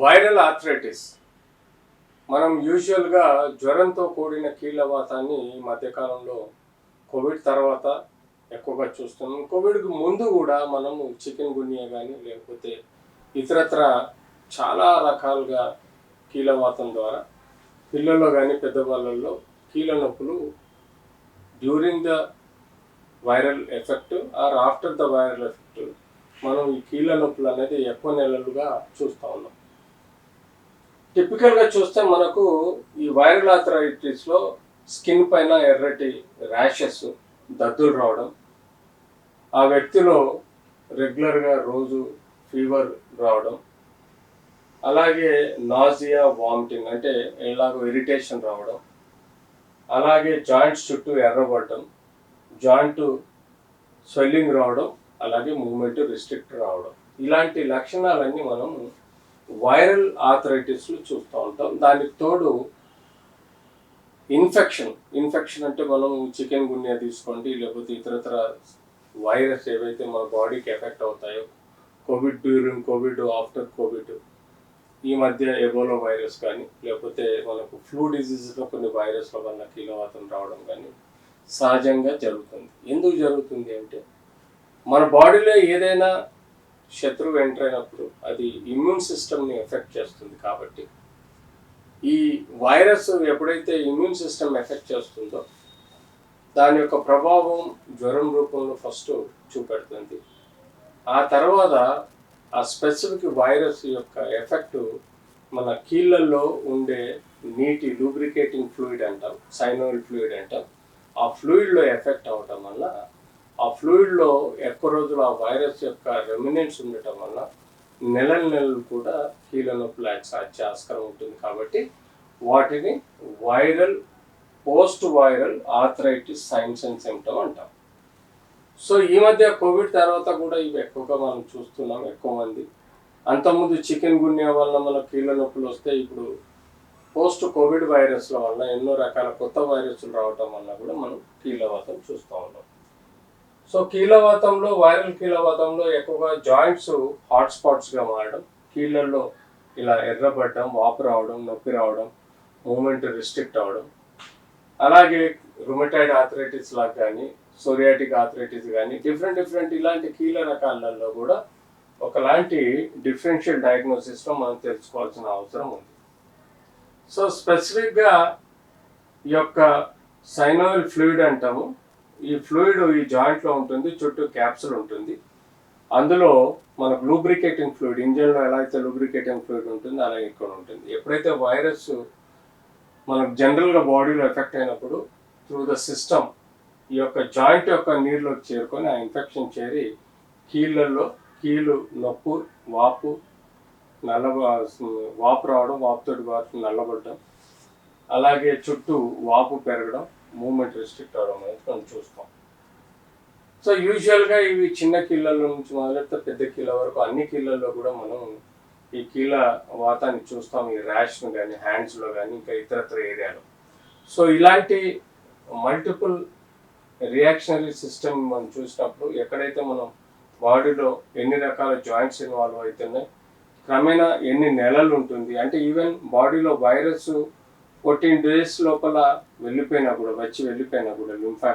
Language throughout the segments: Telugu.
వైరల్ ఆర్థరైటిస్ మనం యూజువల్గా జ్వరంతో కూడిన కీళ్ళవాతాన్ని ఈ మధ్యకాలంలో కోవిడ్ తర్వాత ఎక్కువగా చూస్తున్నాం. కోవిడ్కి ముందు కూడా మనము చికెన్ గున్యా కానీ లేకపోతే ఇతరత్ర చాలా రకాలుగా కీళ్ళవాతం ద్వారా పిల్లల్లో కానీ పెద్దవాళ్ళల్లో కీళ్ళ నొప్పులు during the viral effect or after the viral effect మనం ఈ కీళ్ళ నొప్పులు అనేది ఎక్కువ నెలలుగా చూస్తూ ఉన్నాం. టిపికల్గా చూస్తే మనకు ఈ వైరల్ ఆథరైటిస్లో స్కిన్ పైన ఎర్రటి ర్యాషెస్ దద్దులు రావడం ఆ వ్యక్తిలో రెగ్యులర్గా రోజు ఫీవర్ రావడం అలాగే నాజియా వామిటింగ్ అంటే ఎలాగో ఇరిటేషన్ రావడం అలాగే జాయింట్స్ చుట్టూ ఎర్రబడడం జాయింట్ స్వెల్లింగ్ రావడం అలాగే మూమెంట్ రిస్ట్రిక్ట్ రావడం. ఇలాంటి లక్షణాలన్నీ మనం వైరల్ ఆథరైటిస్లు చూస్తూ ఉంటాం. దానికి తోడు ఇన్ఫెక్షన్ ఇన్ఫెక్షన్ అంటే మనం చికెన్ గున్యా తీసుకోండి లేకపోతే ఇతరతర వైరస్ ఏవైతే మన బాడీకి ఎఫెక్ట్ అవుతాయో Covid during Covid after Covid ఈ మధ్య ఎబోలో వైరస్ కానీ లేకపోతే మనకు ఫ్లూ డిసీజ్లో కొన్ని వైరస్ల వల్ల కీలవాతం రావడం కానీ సహజంగా జరుగుతుంది. ఎందుకు జరుగుతుంది అంటే మన బాడీలో ఏదైనా శత్రువు ఎంటర్ అయినప్పుడు అది ఇమ్యూన్ సిస్టమ్ని ఎఫెక్ట్ చేస్తుంది కాబట్టి ఈ వైరస్ ఎప్పుడైతే ఇమ్యూన్ సిస్టమ్ ఎఫెక్ట్ చేస్తుందో దాని యొక్క ప్రభావం జ్వరం రూపంలో ఫస్ట్ చూపెడుతుంది. ఆ తర్వాత ఆ స్పెసిఫిక్ వైరస్ యొక్క ఎఫెక్ట్ మన కీళ్ళల్లో ఉండే నీటి లూబ్రికేటింగ్ ఫ్లూయిడ్ అంటాం సైనోయిల్ ఫ్లూయిడ్ అంటాం. ఆ ఫ్లూయిడ్లో ఎఫెక్ట్ అవటం వల్ల ఆ ఫ్లూయిడ్లో ఎక్కువ రోజులు ఆ వైరస్ యొక్క రెమినెంట్స్ ఉండటం వల్ల నెలల నెలలు కూడా కీళ్ళ నొప్పులు వచ్చే ఆస్కారం ఉంటుంది కాబట్టి వాటిని viral post viral arthritis signs and symptom అంటాం. సో ఈ మధ్య కోవిడ్ తర్వాత కూడా ఇవి ఎక్కువగా మనం చూస్తున్నాం ఎక్కువ మంది. అంతకుముందు చికెన్ గున్యా వల్ల మన కీళ్ళ నొప్పులు వస్తే ఇప్పుడు పోస్ట్ కోవిడ్ వైరస్ల వల్ల ఎన్నో రకాల కొత్త వైరస్లు రావటం వల్ల కూడా మనం కీళ్ళవాతం చూస్తూ ఉన్నాం. సో కీళ్ళవాతంలో వైరల్ కీళ్ళవాతంలో ఎక్కువగా జాయింట్స్ హాట్ స్పాట్స్గా మారడం కీళ్ళల్లో ఇలా ఎర్రబడడం వాపు రావడం నొప్పి రావడం మూమెంట్ రిస్ట్రిక్ట్ అవ్వడం అలాగే రుమటైడ్ ఆథరైటిస్ లాగా కానీ సోరియాటిక్ ఆథరైటిస్ కానీ డిఫరెంట్ డిఫరెంట్ ఇలాంటి కీళ్ళ రకాలలో కూడా ఒకలాంటి డిఫరెన్షియల్ డయాగ్నోసిస్లో మనం తెలుసుకోవాల్సిన అవసరం ఉంది. సో స్పెసిఫిక్గా ఈ యొక్క సైనోయిల్ ఫ్లూయిడ్ అంటాము. ఈ ఫ్లూయిడ్ ఈ జాయింట్లో ఉంటుంది చుట్టూ క్యాప్సుల్ ఉంటుంది. అందులో మనకు లూబ్రికేటింగ్ ఫ్లూయిడ్ ఇంజన్లో ఎలా అయితే లూబ్రికేటింగ్ ఫ్లూయిడ్ ఉంటుందో అలాగే ఇక్కడ ఉంటుంది. ఎప్పుడైతే వైరస్ మనకు జనరల్గా బాడీలో ఎఫెక్ట్ అయినప్పుడు త్రూ ద సిస్టమ్ ఈ యొక్క జాయింట్ యొక్క నీళ్ళలోకి చేరుకొని ఆ ఇన్ఫెక్షన్ చేరి కీళ్ళల్లో కీళ్ళు నొప్పు వాపు నల్ల వాపు రావడం వాపుతోటి వాపు నల్లబడడం అలాగే చుట్టూ వాపు పెరగడం మూమెంట్ రెస్ట్రిక్ట్ అవడం అనేది మనం చూస్తాం. సో యూజువల్గా ఇవి చిన్న కీళ్ళ నుంచి మొదలెడితే పెద్ద కీళ్ళ వరకు అన్ని కీళ్ళల్లో కూడా మనం ఈ కీళ్ళ వాతాన్ని చూస్తాం. ఈ ర్యాష్ను కానీ హ్యాండ్స్లో కానీ ఇంకా ఇతరత్ర ఏరియాలో. సో ఇలాంటి మల్టిపుల్ రియాక్షనరీ సిస్టమ్ మనం చూసినప్పుడు ఎక్కడైతే మనం బాడీలో ఎన్ని రకాల జాయింట్స్ ఇన్వాల్వ్ అవుతున్నాయి క్రమేణా ఎన్ని నెలలు ఉంటుంది అంటే ఈవెన్ బాడీలో వైరస్ ఫోర్టీన్ డేస్ లోపల వెళ్ళిపోయినా కూడా వచ్చి వెళ్ళిపోయినా కూడా లింఫా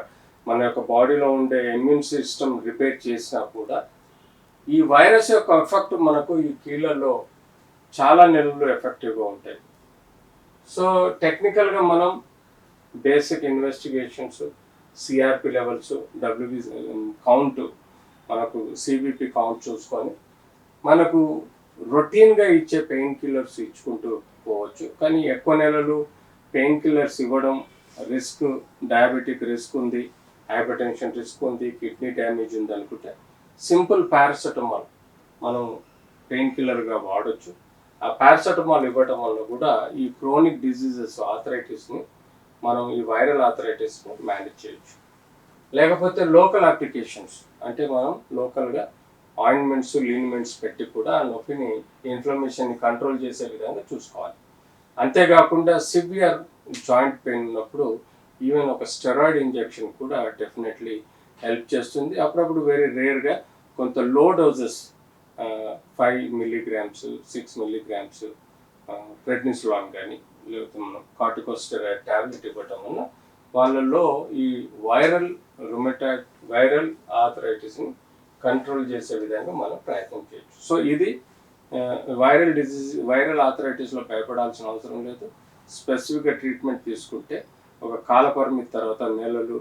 మన యొక్క బాడీలో ఉండే ఇమ్యూన్ సిస్టమ్ రిపేర్ చేసినా కూడా ఈ వైరస్ యొక్క ఎఫెక్ట్ మనకు ఈ కీళ్ళలో చాలా నెలలు ఎఫెక్టివ్గా ఉంటాయి. సో టెక్నికల్గా మనం basic investigations CRP levels W B count మనకు సిబిపి కౌంట్ చూసుకొని మనకు రొటీన్గా ఇచ్చే పెయిన్ కిల్లర్స్ ఇచ్చుకుంటూ పోవచ్చు. కానీ ఎక్కువ నెలలు పెయిన్ కిల్లర్స్ ఇవ్వడం రిస్క్ డయాబెటిక్ రిస్క్ ఉంది హైపర్టెన్షన్ రిస్క్ ఉంది కిడ్నీ డ్యామేజ్ ఉంది అనుకుంటే సింపుల్ పారాసెటమాల్ మనం పెయిన్ కిల్లర్గా వాడచ్చు. ఆ పారాసెటమాల్ ఇవ్వటం వల్ల కూడా ఈ క్రోనిక్ డిజీజెస్ ఆథరైటిస్ని మనం ఈ వైరల్ ఆథరైటిస్ని మేనేజ్ చేయొచ్చు. లేకపోతే లోకల్ అప్లికేషన్స్ అంటే మనం లోకల్గా ఆయింట్మెంట్స్ లీన్మెంట్స్ పెట్టి కూడా ఆ నొప్పిని ఇన్ఫ్లమేషన్ని కంట్రోల్ చేసే విధంగా చూసుకోవాలి. అంతేకాకుండా సివియర్ జాయింట్ పెయిన్ ఉన్నప్పుడు ఈవెన్ ఒక స్టెరాయిడ్ ఇంజెక్షన్ కూడా డెఫినెట్లీ హెల్ప్ చేస్తుంది. అప్పుడప్పుడు వెరీ రేర్గా కొంత low doses five milligrams six milligrams prednisolone కానీ లేకపోతే మనం కార్టికోస్టెరాయిడ్ ట్యాబ్లెట్ ఇవ్వటం వల్ల వాళ్ళల్లో ఈ వైరల్ రుమటాయిడ్ వైరల్ ఆథరైటిస్ని కంట్రోల్ చేసే విధంగా మనం ప్రయత్నం చేయొచ్చు. సో ఇది వైరల్ డిజీజ్ వైరల్ ఆథరైటిస్లో భయపడాల్సిన అవసరం లేదు. స్పెసిఫిక్గా ట్రీట్మెంట్ తీసుకుంటే ఒక కాలపరిమితి తర్వాత నెలలు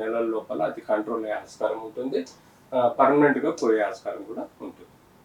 నెలల లోపల అది కంట్రోల్ అయ్యే ఆస్కారం ఉంటుంది. పర్మనెంట్గా పోయే ఆస్కారం కూడా ఉంటుంది.